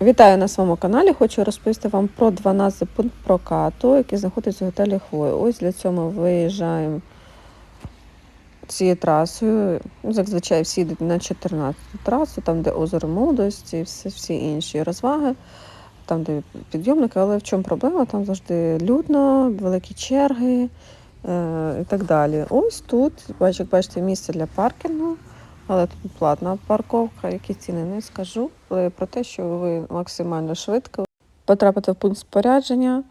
Вітаю на своєму каналі. Хочу розповісти вам про 12 пункт прокату, який знаходиться в готелі Хвоя. Ось для цього ми виїжджаємо цією трасою. Зазвичай всі йдуть на 14 трасу, там, де озеро молодості, всі, всі інші розваги, там, де підйомники. Але в чому проблема? Там завжди людно, великі черги е, і так далі. Ось тут, бачу, як бачите, місце для паркінгу. Але тут платна парковка, які ціни не скажу. Але про те, що ви максимально швидко потрапите в пункт спорядження,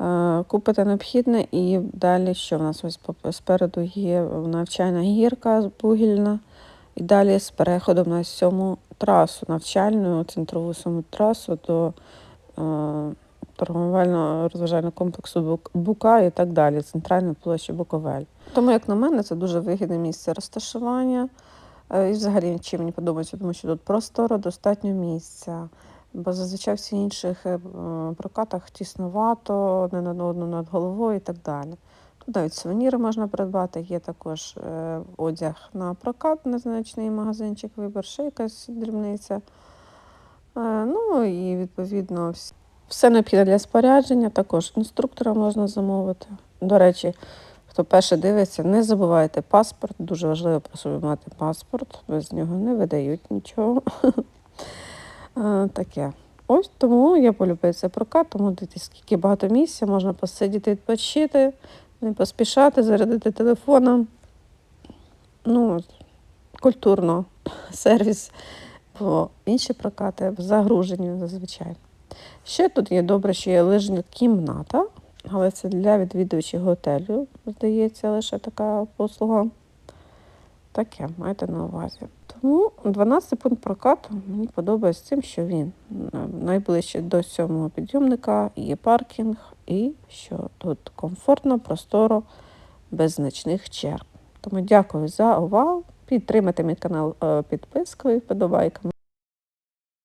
е, купите необхідне і далі, що в нас ось спереду є навчальна гірка бугільна, і далі з переходом на сьому трасу, навчальну центрову сьому трасу до е, торгівельного розважального комплексу Бука і так далі, центральної площі Буковель. Тому, як на мене, це дуже вигідне місце розташування. Е, І взагалі чим мені подобається, тому що тут просторо, достатньо місця. Бо зазвичай всі інших е, прокатах тіснувато, одне над одну над головою і так далі. Тут навіть сувеніри можна придбати, є також е, одяг на прокат, незначний магазинчик, вибір, ще якась дрібниця. Ну і відповідно все необхідне для спорядження, також інструктора можна замовити. До речі, Хто перше дивиться, не забувайте паспорт. Дуже важливо про собі мати паспорт. Без нього не видають нічого. Таке. Ось тому я полюбив цей прокат, тому дивіться, скільки багато місця, можна посидіти, відпочити, не поспішати, зарядити телефоном. Ну, культурно сервіс. Бо інші прокати загружені зазвичай. Ще тут є добре, що є лижна кімната, але це для відвідувачів готелю, здається, лише така послуга. Таке, майте на увазі. Тому 12 пункт прокату мені подобається тим, що він е, найближче до сьомого підйомника, є паркінг, і що тут комфортно, просторо, без значних черг. Тому дякую за увагу. Підтримайте мій канал е, підпискою, вподобайками.